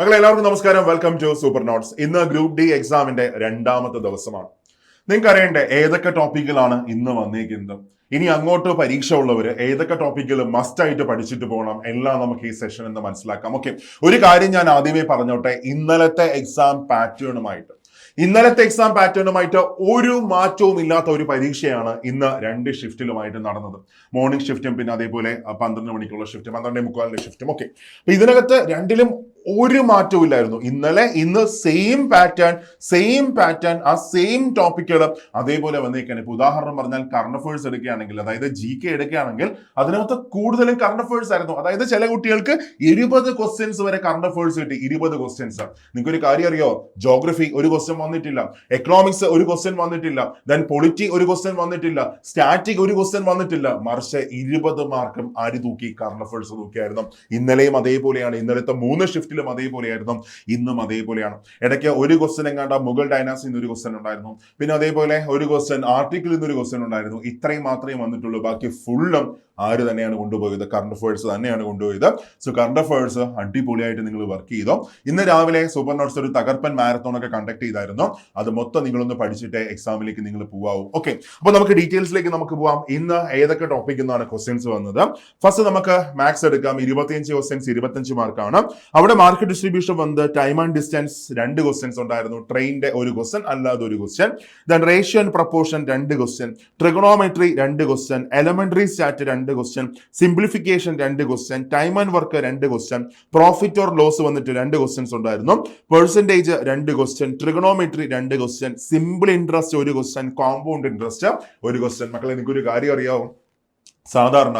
മക്കളെ എല്ലാവർക്കും നമസ്കാരം. വെൽക്കം ടു സൂപ്പർ നോട്ട്സ് ഇന്ന് ഗ്രൂപ്പ് ഡി എക്സാമിന്റെ രണ്ടാമത്തെ ദിവസമാണ്. നിങ്ങൾക്ക് അറിയണ്ടേ ഏതൊക്കെ ടോപ്പിക്കിലാണ് ഇന്ന് വന്നിരിക്കുന്നത്? ഇനി അങ്ങോട്ട് പരീക്ഷ ഉള്ളവർ ഏതൊക്കെ ടോപ്പിക്കിൽ മസ്റ്റ് ആയിട്ട് പഠിച്ചിട്ട് പോകണം എല്ലാം നമുക്ക് ഈ സെഷൻ എന്ന് മനസ്സിലാക്കാം. ഓക്കെ ഒരു കാര്യം ഞാൻ ആദ്യമേ പറഞ്ഞോട്ടെ. ഇന്നലത്തെ എക്സാം പാറ്റേണുമായിട്ട് ഇന്നലത്തെ എക്സാം പാറ്റേണുമായിട്ട് ഒരു മാറ്റവും ഇല്ലാത്ത ഒരു പരീക്ഷയാണ് ഇന്ന് രണ്ട് ഷിഫ്റ്റിലുമായിട്ട് നടന്നത്. മോർണിംഗ് ഷിഫ്റ്റും പിന്നെ അതേപോലെ പന്ത്രണ്ട് മണിക്കുള്ള ഷിഫ്റ്റ് പന്ത്രണ്ടേ മുക്കാലിന്റെ ഷിഫ്റ്റും ഓക്കെ അപ്പൊ ഇതിനകത്ത് രണ്ടിലും ഒരു മാറ്റവും ഇല്ലായിരുന്നു ഇന്നലെ ഇന്ന് സെയിം പാറ്റേൺ സെയിം പാറ്റേൺ ആ സെയിം ടോപ്പിക്കുകൾ അതേപോലെ വന്നേക്കാണ്. ഇപ്പൊ ഉദാഹരണം പറഞ്ഞാൽ കറണ്ട് അഫേഴ്സ് എടുക്കുകയാണെങ്കിൽ അതായത് ജി കെ എടുക്കുകയാണെങ്കിൽ അതിനകത്ത് കൂടുതലും കറണ്ട് അഫേഴ്സ് ആയിരുന്നു. അതായത് ചില കുട്ടികൾക്ക് ഇരുപത് ക്വസ്റ്റ്യൻസ് വരെ കറണ്ട് അഫേഴ്സ് കിട്ടി. ഇരുപത് ക്വസ്റ്റ്യൻസ് നിങ്ങൾക്ക് ഒരു കാര്യം അറിയോ? ജോഗ്രഫി ഒരു ക്വസ്റ്റ്യൻ വന്നിട്ടില്ല. എക്കണോമിക്സ് ഒരു ക്വസ്റ്റ്യൻ വന്നിട്ടില്ല. ദെൻ പൊളിറ്റി ഒരു ക്വസ്റ്റ്യൻ വന്നിട്ടില്ല. സ്റ്റാറ്റിക് ഒരു ക്വസ്റ്റ്യൻ വന്നിട്ടില്ല. മറിച്ച് ഇരുപത് മാർക്കും ആര് തൂക്കി കറണ്ട് അഫേഴ്സ് തൂക്കിയായിരുന്നു. ഇന്നലെയും അതേപോലെയാണ്. ഇന്നലത്തെ മൂന്ന് ഷിഫ്റ്റിലും അതേപോലെയായിരുന്നു. ഇന്നും അതേപോലെയാണ്. ഇടയ്ക്ക് ഒരു ക്വസ്റ്റൻ എങ്ങാണ്ട് മുഗൾ ഡൈനാസിൽ നിന്ന് ഒരു ക്വസ്റ്റൻ ഉണ്ടായിരുന്നു. പിന്നെ അതേപോലെ ഒരു ക്വസ്റ്റൻ ആർട്ടിക്കിളിൽ ഒരു ക്വസ്റ്റ്യൻ ഉണ്ടായിരുന്നു. ഇത്രയും മാത്രമേ വന്നിട്ടുള്ളൂ. ബാക്കി ഫുള്ളും ആര് തന്നെയാണ് കൊണ്ടുപോയത്? കറണ്ട് അഫയേഴ്സ് തന്നെയാണ് കൊണ്ടുപോയത്. സോ കറണ്ട് അഫയേഴ്സ് അടിപൊളിയായിട്ട് നിങ്ങൾ വർക്ക് ചെയ്തോ. ഇന്ന് രാവിലെ സൂപ്പർ നോട്ട്സ് ഒരു തകർപ്പൻ മാരത്തോൺ ഒക്കെ കണ്ടക്ട് ചെയ്തായിരുന്നു. അത് മൊത്തം നിങ്ങളൊന്ന് പഠിച്ചിട്ട് എക്സാമിലേക്ക് നിങ്ങൾ പോവാവും. ഓക്കെ അപ്പോൾ നമുക്ക് ഡീറ്റെയിൽസിലേക്ക് നമുക്ക് പോവാം. ഇന്ന് ഏതൊക്കെ ടോപ്പിക് എന്നാണ് ക്വസ്റ്റ്യൻസ് വന്നത്. ഫസ്റ്റ് നമുക്ക് മാത്സ് എടുക്കാം. ഇരുപത്തിയഞ്ച് ക്വസ്റ്റ്യൻസ് ഇരുപത്തഞ്ച് മാർക്കാണ് അവിടെ മാർക്ക് ഡിസ്ട്രിബ്യൂഷൻ വന്നത് ടൈം ആൻഡ് ഡിസ്റ്റൻസ് രണ്ട് ക്വസ്റ്റ്യൻസ് ഉണ്ടായിരുന്നു. ട്രെയിനിന്റെ ഒരു ക്വസ്റ്റ്യൻ അല്ലാതെ ഒരു question then ratio and proportion രണ്ട് ക്വസ്റ്റ്യൻ ട്രിഗണോമെട്രി രണ്ട് ക്വസ്റ്റ്യൻ എലമെന്ററി സ്റ്റാറ്റ് രണ്ട് ക്വസ്റ്റ്യൻ സിംപ്ലിഫിക്കേഷൻ രണ്ട് ക്വസ്റ്റ്യൻ ടൈം ആൻഡ് വർക്ക് രണ്ട് ക്വസ്റ്റ്യൻ പ്രോഫിറ്റ് ഓർ ലോസ് വന്നിട്ട് രണ്ട് ക്വസ്റ്റ്യൻസ് ഉണ്ടായിരുന്നു. പെർസെന്റേജ് രണ്ട് ക്വസ്റ്റ്യൻ ട്രിഗണോമെട്രി രണ്ട് ക്വസ്റ്റ്യൻ സിമ്പിൾ ഇൻട്രസ്റ്റ് ഒരു ക്വസ്റ്റ്യൻ കോമ്പൗണ്ട് ഇൻട്രസ്റ്റ് ഒരു ക്വസ്റ്റ്യൻ മക്കളെ എനിക്കൊരു കാര്യം അറിയാവും? സാധാരണ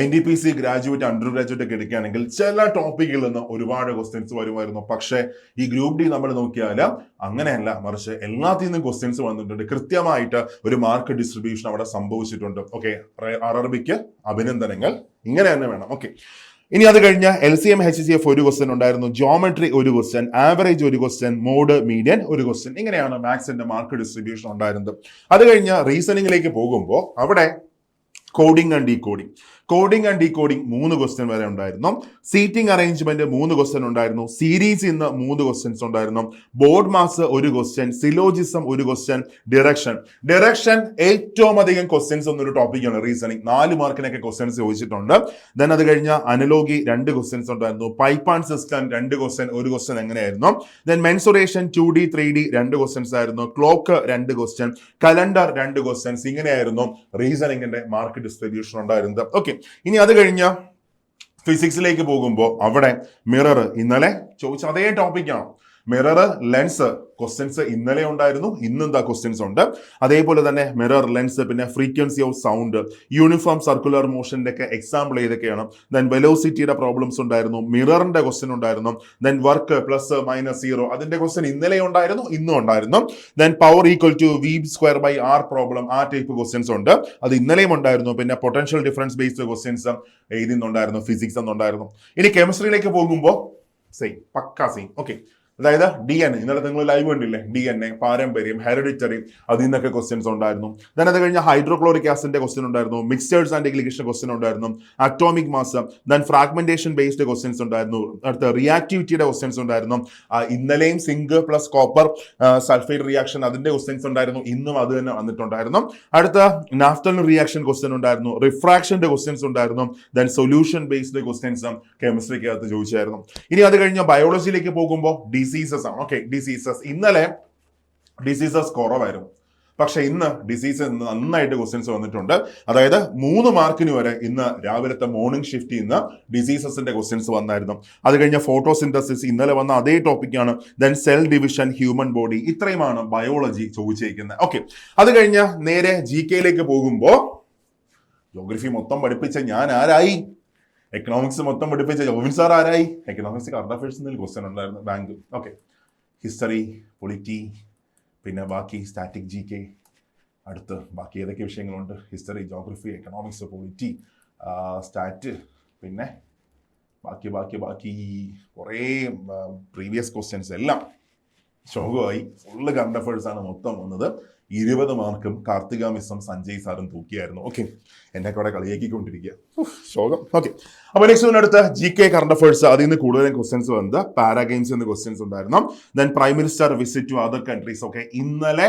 N D P C graduate undergraduate ഒക്കെ എടുക്കുകയാണെങ്കിൽ ചില ടോപ്പിക്കിൽ നിന്ന് ഒരുപാട് ക്വസ്റ്റ്യൻസ് വരുമായിരുന്നു. പക്ഷേ ഈ ഗ്രൂപ്പ് ഡി നമ്മൾ നോക്കിയാൽ അങ്ങനെയല്ല. മറിച്ച് എല്ലാത്തിൽ നിന്നും ക്വസ്റ്റ്യൻസ് വന്നിട്ടുണ്ട്. കൃത്യമായിട്ട് ഒരു മാർക്ക് ഡിസ്ട്രിബ്യൂഷൻ അവിടെ സംഭവിച്ചിട്ടുണ്ട്. ഓക്കെ ആർ ആർ ബിക്ക് അഭിനന്ദനങ്ങൾ. ഇങ്ങനെ തന്നെ വേണം. ഓക്കെ ഇനി അത് കഴിഞ്ഞ L C M H C F ഒരു ക്വസ്റ്റൻ ഉണ്ടായിരുന്നു. ജോമെട്രി ഒരു ക്വസ്റ്റൻ ആവറേജ് ഒരു ക്വസ്റ്റൻ മോഡ് മീഡിയൻ ഒരു ക്വസ്റ്റൻ ഇങ്ങനെയാണ് മാത്സിന്റെ മാർക്ക് ഡിസ്ട്രിബ്യൂഷൻ ഉണ്ടായിരുന്നത്. അത് കഴിഞ്ഞ് റീസണിങ്ങിലേക്ക് പോകുമ്പോൾ അവിടെ coding and decoding and decoding മൂന്ന് ക്വസ്റ്റ്യൻ വരെ ഉണ്ടായിരുന്നു. സീറ്റിംഗ് അറേഞ്ച്മെന്റ് മൂന്ന് ക്വസ്റ്റ്യൻ ഉണ്ടായിരുന്നു. സീരീസ് ഇന്ന് മൂന്ന് ക്വസ്റ്റ്യൻസ് ഉണ്ടായിരുന്നു. ബോർഡ് മാസ് ഒരു ക്വസ്റ്റ്യൻ സിലോജിസം ഒരു ക്വസ്റ്റ്യൻ ഡിറക്ഷൻ ഡിറക്ഷൻ ഏറ്റവും അധികം ക്വസ്റ്റ്യൻസ് എന്നൊരു ടോപ്പിക്കാണ് റീസണിങ് നാല് മാർക്കിനൊക്കെ ക്വസ്റ്റ്യൻസ് ചോദിച്ചിട്ടുണ്ട്. ദെൻ അത് കഴിഞ്ഞ അനലോഗി രണ്ട് ക്വസ്റ്റ്യൻസ് ഉണ്ടായിരുന്നു. പൈപ്പ് ആൻഡ് സിസ്റ്റം രണ്ട് ക്വസ്റ്റ്യൻ ഒരു ക്വസ്റ്റ്യൻ എങ്ങനെയായിരുന്നു? Then mensuration two D three D രണ്ട് ക്വസ്റ്റ്യൻസ് ആയിരുന്നു. ക്ലോക്ക് രണ്ട് ക്വസ്റ്റ്യൻ കലണ്ടർ രണ്ട് ക്വസ്റ്റ്യൻസ് ഇങ്ങനെയായിരുന്നു റീസണിങ്ങിന്റെ മാർക്ക് ഡിസ്ട്രിബ്യൂഷൻ ഉണ്ടായിരുന്നത്. ഓക്കെ ഇനി അത് കഴിഞ്ഞ ഫിസിക്സിലേക്ക് പോകുമ്പോൾ അവിടെ മിറർ ഇന്നലെ ചോദിച്ച അതേ ടോപ്പിക്കാണ് മിറർ ലെൻസ് ക്വസ്റ്റ്യൻസ് ഇന്നലെ ഉണ്ടായിരുന്നു ഇന്നും എന്താ ക്വസ്റ്റ്യൻസ് ഉണ്ട്. അതേപോലെ തന്നെ മിറർ ലെൻസ് പിന്നെ frequency of sound uniform circular മോഷന്റെ ഒക്കെ എക്സാമ്പിൾ ഏതൊക്കെയാണ് ദെൻ വെലോസിറ്റിയുടെ പ്രോബ്ലംസ് ഉണ്ടായിരുന്നു മിററിന്റെ ക്വസ്റ്റ്യൻ ഉണ്ടായിരുന്നു then work plus minus zero അതിന്റെ ക്വസ്റ്റ്യൻ ഇന്നലെ ഉണ്ടായിരുന്നു ഇന്നും ഉണ്ടായിരുന്നു. Then power equal to V square by R problem ആ ടൈപ്പ് ക്വസ്റ്റ്യൻസ് ഉണ്ട്. അത് ഇന്നലെയും ഉണ്ടായിരുന്നു പിന്നെ പൊട്ടൻഷ്യൽ ഡിഫറൻസ് ബേസ്ഡ് ക്വസ്റ്റ്യൻസ് എഴുതുന്നുണ്ടായിരുന്നു ഫിസിക്സ് എന്നുണ്ടായിരുന്നു. ഇനി കെമിസ്ട്രിയിലേക്ക് പോകുമ്പോൾ സെയിം പക്കാ സെയിം ഓക്കെ അതായത് ഡി എൻ എ ഇന്നലെ നിങ്ങൾ ലൈവ് കണ്ടില്ലേ? ഡി എൻ എ പാരമ്പര്യം ഹെറിഡിറ്ററി അതിൽ നിന്നൊക്കെ ക്വസ്റ്റ്യൻസ് ഉണ്ടായിരുന്നു. ദൻ അത് കഴിഞ്ഞ ഹൈഡ്രോക്ലോറിക് ആസിഡിന്റെ ക്വസ്റ്റ്യൻ ഉണ്ടായിരുന്നു. മിക്സ്ചേഴ്സ് ആൻഡ് ഗ്ലിക്കേഷൻ ക്വസ്റ്റ്യൻ ഉണ്ടായിരുന്നു. Atomic mass then fragmentation based questions ഉണ്ടായിരുന്നു. അടുത്ത റിയാക്ടിവിറ്റിയുടെ ക്വസ്റ്റ്യൻസ് ഉണ്ടായിരുന്നു. ഇന്നലെയും zinc plus copper sulphide reaction അതിന്റെ ക്വസ്റ്റ്യൻസ് ഉണ്ടായിരുന്നു. ഇന്നും അത് തന്നെ വന്നിട്ടുണ്ടായിരുന്നു. അടുത്ത നാഫ്തൽ റിയാക്ഷൻ ക്വസ്റ്റ്യൻ ഉണ്ടായിരുന്നു. റിഫ്രാക്ഷന്റെ ക്വസ്റ്റ്യൻസ് ഉണ്ടായിരുന്നു. ദെൻ സൊല്യൂഷൻ ബേസ്ഡ് ക്വസ്റ്റ്യൻസ് കെമിസ്ട്രിക്കകത്ത് ചോദിച്ചായിരുന്നു. ഇനി അത് കഴിഞ്ഞ ബയോളജിയിലേക്ക് പോകുമ്പോൾ ഡിസീസസ് ആണ്. ഓക്കെ ഡിസീസസ് ഇന്നലെ ഡിസീസസ് കുറവായിരുന്നു. പക്ഷെ ഇന്ന് ഡിസീസ് നന്നായിട്ട് ക്വസ്റ്റ്യൻസ് വന്നിട്ടുണ്ട്. അതായത് മൂന്ന് മാർക്കിന് വരെ ഇന്ന് രാവിലത്തെ മോർണിംഗ് ഷിഫ്റ്റ് ഇന്ന് ഡിസീസസിന്റെ ക്വസ്റ്റ്യൻസ് വന്നായിരുന്നു. അത് കഴിഞ്ഞ ഫോട്ടോസിന്തസിസ് ഇന്നലെ വന്ന അതേ ടോപ്പിക്കാണ് then cell division human body ഇത്രയുമാണ് ബയോളജി ചോദിച്ചിരിക്കുന്നത് ഓക്കെ അത് കഴിഞ്ഞ് നേരെ ജി കെയിലേക്ക് പോകുമ്പോൾ ജോഗ്രഫി മൊത്തം പഠിപ്പിച്ച ഞാൻ ആരായി? എക്കണോമിക്സ് മൊത്തം പഠിപ്പിച്ച ജോബിൻ സാർ ആരായി? എക്കണോമിക്സ് കറണ്ട് അഫയേഴ്സ് എന്നൊരു ക്വസ്റ്റൻ ഉണ്ടായിരുന്നു ബാങ്ക് ഓക്കെ ഹിസ്റ്ററി പൊളിറ്റി പിന്നെ ബാക്കി സ്റ്റാറ്റിക് ജി കെ അടുത്ത് ബാക്കി ഏതൊക്കെ വിഷയങ്ങളുണ്ട്? History geography economics polity stat പിന്നെ ബാക്കി ബാക്കി ബാക്കി കുറേ പ്രീവിയസ് ക്വസ്റ്റ്യൻസ് എല്ലാം ശോകമായി. ഫുള്ള് കറണ്ട് അഫയേഴ്സ് ആണ് മൊത്തം വന്നത്. ഇരുപത് മാർക്കും കാർത്തിക സഞ്ജയ് സാറും തൂക്കിയായിരുന്നു. ഓക്കെ എന്നെ കൂടെ കളിയാക്കിക്കൊണ്ടിരിക്കുക ശോകം. ഓക്കെ അപ്പോൾ നെക്സ്റ്റ് അടുത്ത് ജി കെ കറണ്ട് അഫേഴ്സ് അതിൽ നിന്ന് കൂടുതലും ക്വസ്റ്റ്യൻസ് വന്നത് പാരാഗെയിംസ് എന്ന് ക്വസ്റ്റ്യൻസ് ഉണ്ടായിരുന്നു. Then prime minister visit to other countries ഒക്കെ ഇന്നലെ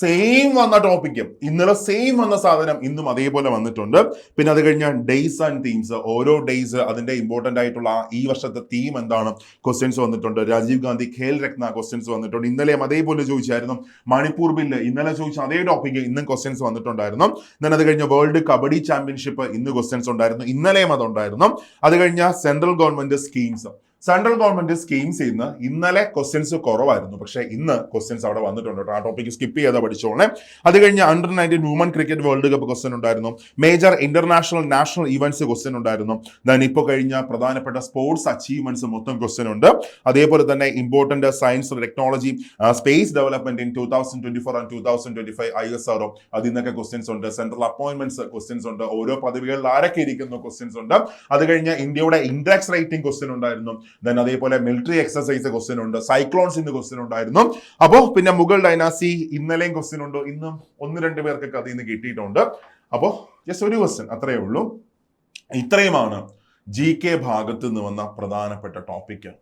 സെയിം വന്ന ടോപ്പിക്കും ഇന്നലെ സെയിം വന്ന സാധനം ഇന്നും അതേപോലെ വന്നിട്ടുണ്ട്. പിന്നെ അത് കഴിഞ്ഞ ഡേയ്സ് ആൻഡ് തീംസ് ഓരോ ഡേയ്സ് അതിന്റെ ഇമ്പോർട്ടന്റ് ആയിട്ടുള്ള ഈ വർഷത്തെ തീം എന്താണ്? ക്വസ്റ്റ്യൻസ് വന്നിട്ടുണ്ട്. രാജീവ് ഗാന്ധി ഖേൽ രത്ന ക്വസ്റ്റ്യൻസ് വന്നിട്ടുണ്ട്. ഇന്നലെയും അതേപോലെ ചോദിച്ചായിരുന്നു. മണിപ്പൂർ ബില്ല് ഇന്നലെ ചോദിച്ച അതേ ടോപ്പിക്ക് ഇന്നും ക്വസ്റ്റ്യൻസ് വന്നിട്ടുണ്ടായിരുന്നു. ദെൻ അത് കഴിഞ്ഞ വേൾഡ് കബഡി ചാമ്പ്യൻഷിപ്പ് ഇന്ന് ക്വസ്റ്റ്യൻസ് ഉണ്ടായിരുന്നു. ഇന്നലെയും അതുണ്ടായിരുന്നു. അത് കഴിഞ്ഞാൽ central government schemes central government schemes ഇന്ന് ഇന്നലെ ക്വസ്റ്റ്യൻസ് കുറവായിരുന്നു. പക്ഷെ ഇന്ന് ക്വസ്റ്റ്യൻസ് അവിടെ വന്നിട്ടുണ്ട് ആ ടോപ്പിക്ക് സ്കിപ്പ് ചെയ്താൽ പഠിച്ചോളെ അത് കഴിഞ്ഞ് under nineteen woman cricket world cup question ഉണ്ടായിരുന്നു. Major international national events question ഉണ്ടായിരുന്നു. ദാൻ ഇപ്പോൾ കഴിഞ്ഞ പ്രധാനപ്പെട്ട സ്പോർട്സ് അച്ചീവ്മെന്റ്സ് മൊത്തം ക്വസ്റ്റ്യൻ ഉണ്ട്. അതേപോലെ തന്നെ important science technology space development in two thousand twenty four and two thousand twenty five I S R O അതിൽ നിന്നൊക്കെ ക്വസ്റ്റ്യൻസ് ഉണ്ട്. സെൻട്രൽ അപ്പോയിന്റ്മെന്റ്സ് ക്വസ്റ്റ്യൻസ് ഉണ്ട്. ഓരോ പദവികളിൽ ആരൊക്കെ ഇരിക്കുന്ന ക്വസ്റ്റ്യൻസ് ഉണ്ട്. അത് കഴിഞ്ഞ് ഇന്ത്യയുടെ ഇൻഡെക്സ് റേറ്റിംഗ് ക്വസ്റ്റ്യൻ ഉണ്ടായിരുന്നു. ദെൻ അതേപോലെ മിലിറ്ററി എക്സസൈസ് ക്വസ്റ്റ്യൻ ഉണ്ട് സൈക്ലോൺസ് ഇന്ന് ക്വസ്റ്റ്യൻ ഉണ്ടായിരുന്നു. അപ്പോൾ പിന്നെ മുഗൾ ഡൈനാസി ഇന്നലെയും ക്വസ്റ്റ്യൻ ഉണ്ട് ഇന്നും ഒന്ന് രണ്ട് പേർക്കൊക്കെ അതിൽ നിന്ന് കിട്ടിയിട്ടുണ്ട്. അപ്പോൾ ജസ്റ്റ് ഒരു ക്വസ്റ്റ്യൻ അത്രയേ ഉള്ളൂ. ഇത്രയുമാണ് ജി കെ ഭാഗത്ത് നിന്ന് വന്ന പ്രധാനപ്പെട്ട ടോപ്പിക്ക്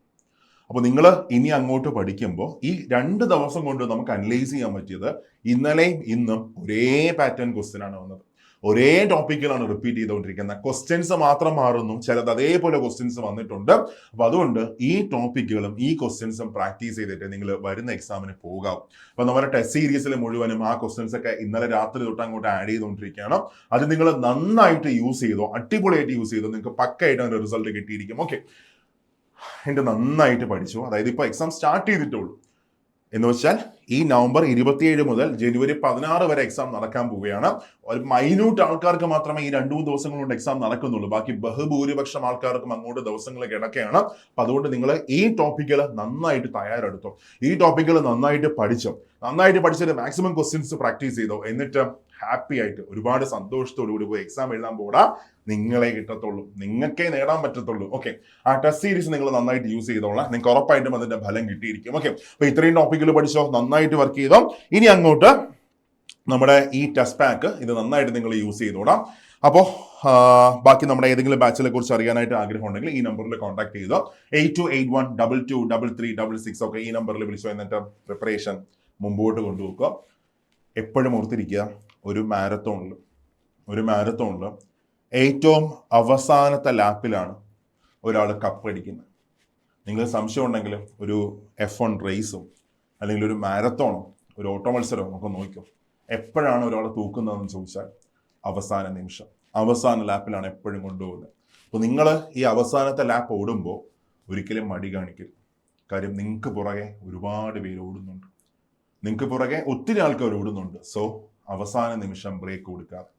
അപ്പോൾ നിങ്ങൾ ഇനി അങ്ങോട്ട് പഠിക്കുമ്പോൾ ഈ രണ്ട് ദിവസം കൊണ്ട് നമുക്ക് അനലൈസ് ചെയ്യാൻ പറ്റിയത് ഇന്നലെയും ഇന്നും ഒരേ പാറ്റേൺ ക്വസ്റ്റ്യൻ ആണ് വന്നത്. ഒരേ ടോപ്പിക്കിലാണ് റിപ്പീറ്റ് ചെയ്തുകൊണ്ടിരിക്കുന്നത്. ക്വസ്റ്റ്യൻസ് മാത്രം മാറുന്നു. ചിലത് അതേപോലെ ക്വസ്റ്റ്യൻസ് വന്നിട്ടുണ്ട്. അപ്പൊ അതുകൊണ്ട് ഈ ടോപ്പിക്കുകളും ഈ ക്വസ്റ്റ്യൻസും പ്രാക്ടീസ് ചെയ്തിട്ട് നിങ്ങൾ വരുന്ന എക്സാമിന് പോകാം. അപ്പൊ നമ്മുടെ ടെസ്റ്റ് സീരീസിൽ മുഴുവനും ആ ക്വസ്റ്റ്യൻസ് ഒക്കെ ഇന്നലെ രാത്രി തൊട്ട് അങ്ങോട്ട് ആഡ് ചെയ്തുകൊണ്ടിരിക്കുകയാണ്. അത് നിങ്ങൾ നന്നായിട്ട് യൂസ് ചെയ്തോ അടിപൊളിയായിട്ട് യൂസ് ചെയ്തോ നിങ്ങൾക്ക് പക്കായിട്ട് അതിന്റെ റിസൾട്ട് കിട്ടിയിരിക്കും. ഓക്കെ എന്റെ നന്നായിട്ട് പഠിച്ചു. അതായത് ഇപ്പോൾ എക്സാം സ്റ്റാർട്ട് ചെയ്തിട്ടുള്ളൂ എന്ന് വെച്ചാൽ ഈ നവംബർ ഇരുപത്തിയേഴ് മുതൽ ജനുവരി പതിനാറ് വരെ എക്സാം നടക്കാൻ പോവുകയാണ്. ഒരു മൈന്യൂട്ട് ആൾക്കാർക്ക് മാത്രമേ ഈ രണ്ടു മൂന്ന് ദിവസങ്ങൾ കൊണ്ട് എക്സാം നടക്കുന്നുള്ളൂ. ബാക്കി ബഹുഭൂരിപക്ഷം ആൾക്കാർക്കും അങ്ങോട്ട് ദിവസങ്ങൾ കിടക്കുകയാണ്. അപ്പൊ അതുകൊണ്ട് നിങ്ങൾ ഈ ടോപ്പിക്കുകൾ നന്നായിട്ട് തയ്യാറെടുത്തോ. ഈ ടോപ്പിക്കുകൾ നന്നായിട്ട് പഠിച്ചോ. നന്നായിട്ട് പഠിച്ചിട്ട് മാക്സിമം ക്വസ്റ്റ്യൻസ് പ്രാക്ടീസ് ചെയ്തോ. എന്നിട്ട് ഹാപ്പി ആയിട്ട് ഒരുപാട് സന്തോഷത്തോടു കൂടി പോയി എക്സാം എഴുതാൻ പോടാ. നിങ്ങളെ കിട്ടത്തുള്ളൂ. നിങ്ങൾക്കേ നേടാൻ പറ്റത്തുള്ളൂ. ഓക്കെ ആ ടെസ്റ്റ് സീരീസ് നിങ്ങൾ നന്നായിട്ട് യൂസ് ചെയ്തോളാം. നിങ്ങൾക്ക് ഉറപ്പായിട്ടും അതിന്റെ ഫലം കിട്ടിയിരിക്കും. ഓക്കെ അപ്പൊ ഇത്രയും ടോപ്പിക്കുകൾ പഠിച്ചോ? നന്നായിട്ട് വർക്ക് ചെയ്തോ? ഇനി അങ്ങോട്ട് നമ്മുടെ ഈ ടെസ്റ്റ് പാക്ക് ഇത് നന്നായിട്ട് നിങ്ങൾ യൂസ് ചെയ്തോടാം അപ്പോൾ ബാക്കി നമ്മുടെ ഏതെങ്കിലും ബാച്ചിനെ കുറിച്ച് അറിയാനായിട്ട് ആഗ്രഹം ഉണ്ടെങ്കിൽ ഈ നമ്പറിൽ കോൺടാക്ട് ചെയ്തോ. Eight two eight one double two double three double six ഒക്കെ ഈ നമ്പറിൽ വിളിച്ചോ. എന്നിട്ട് പ്രിപ്പറേഷൻ മുമ്പോട്ട് കൊണ്ടുപോക്കുക എപ്പോഴും ഓർത്തിരിക്കുക. ഒരു മാരത്തോണിൽ ഒരു മാരത്തോണിൽ ഏറ്റവും അവസാനത്തെ ലാപ്പിലാണ് ഒരാൾ കപ്പടിക്കുന്നത് നിങ്ങൾ സംശയം ഉണ്ടെങ്കിൽ ഒരു എഫ് വൺ റേസും അല്ലെങ്കിൽ ഒരു മാരത്തോണോ ഒരു ഓട്ടോ മത്സരമോ നമുക്ക് നോക്കും എപ്പോഴാണ് ഒരാൾ തൂക്കുന്നതെന്ന് ചോദിച്ചാൽ അവസാന നിമിഷം. അവസാന ലാപ്പിലാണ് എപ്പോഴും കൊണ്ടുപോകുന്നത്. അപ്പോൾ നിങ്ങൾ ഈ അവസാനത്തെ ലാപ്പ് ഓടുമ്പോൾ ഒരിക്കലും മടി കാണിക്കരുത്. കാര്യം നിങ്ങൾക്ക് പുറകെ ഒരുപാട് പേര് ഓടുന്നുണ്ട്. നിങ്ങൾക്ക് പുറകെ ഒത്തിരി ആൾക്കാർ ഓടുന്നുണ്ട്. സോ അവസാന നിമിഷം ബ്രേക്ക് കൊടുക്കാതെ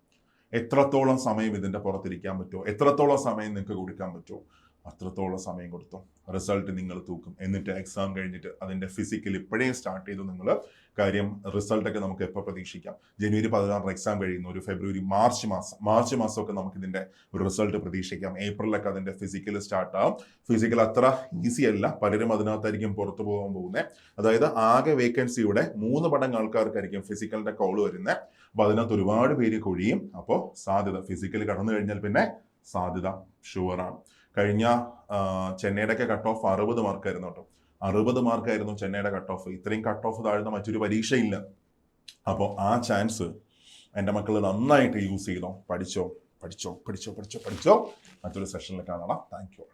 എത്രത്തോളം സമയം ഇതിന്റെ പുറത്തിരിക്കാൻ പറ്റുമോ? എത്രത്തോളം സമയം നിങ്ങൾക്ക് കൊടുക്കാൻ പറ്റുമോ? അത്രത്തോളം സമയം കൊടുത്തു. റിസൾട്ട് നിങ്ങൾ തൂക്കും. എന്നിട്ട് എക്സാം കഴിഞ്ഞിട്ട് അതിന്റെ ഫിസിക്കൽ ഇപ്പോഴേ സ്റ്റാർട്ട് ചെയ്തു നിങ്ങൾ കാര്യം റിസൾട്ടൊക്കെ നമുക്ക് എപ്പോൾ പ്രതീക്ഷിക്കാം? ജനുവരി പതിനാറിന് എക്സാം കഴിയുന്നു ഒരു ഫെബ്രുവരി മാർച്ച് മാസം. മാർച്ച് മാസമൊക്കെ നമുക്ക് ഇതിന്റെ ഒരു റിസൾട്ട് പ്രതീക്ഷിക്കാം. ഏപ്രിലൊക്കെ അതിന്റെ ഫിസിക്കൽ സ്റ്റാർട്ട് ആവും. ഫിസിക്കൽ അത്ര ഈസി അല്ല. പലരും അതിനകത്തായിരിക്കും പുറത്തു പോകാൻ പോകുന്നത് അതായത് ആകെ വേക്കൻസിയുടെ മൂന്ന് പടങ്ങ് ആൾക്കാർക്കായിരിക്കും ഫിസിക്കലിന്റെ കോൾ വരുന്നത് അപ്പോൾ അതിനകത്ത് ഒരുപാട് പേര് കൊഴിയും. അപ്പോൾ സാധ്യത. ഫിസിക്കൽ കടന്നു കഴിഞ്ഞാൽ പിന്നെ സാധ്യത ഷുവറാണ് കഴിഞ്ഞ ചെന്നൈയുടെയൊക്കെ കട്ട് ഓഫ് അറുപത് മാർക്കായിരുന്നു കേട്ടോ. അറുപത് മാർക്കായിരുന്നു ചെന്നൈയുടെ കട്ട് ഓഫ് ഇത്രയും കട്ട് ഓഫ് താഴ്ന്ന മറ്റൊരു പരീക്ഷയില്ല. അപ്പോൾ ആ ചാൻസ് എന്റെ മക്കൾ നന്നായിട്ട് യൂസ് ചെയ്തോ? പഠിച്ചോ? പഠിച്ചോ? പഠിച്ചോ? പഠിച്ചോ? പഠിച്ചോ? മറ്റൊരു സെഷനിൽ കാണണം താങ്ക് യു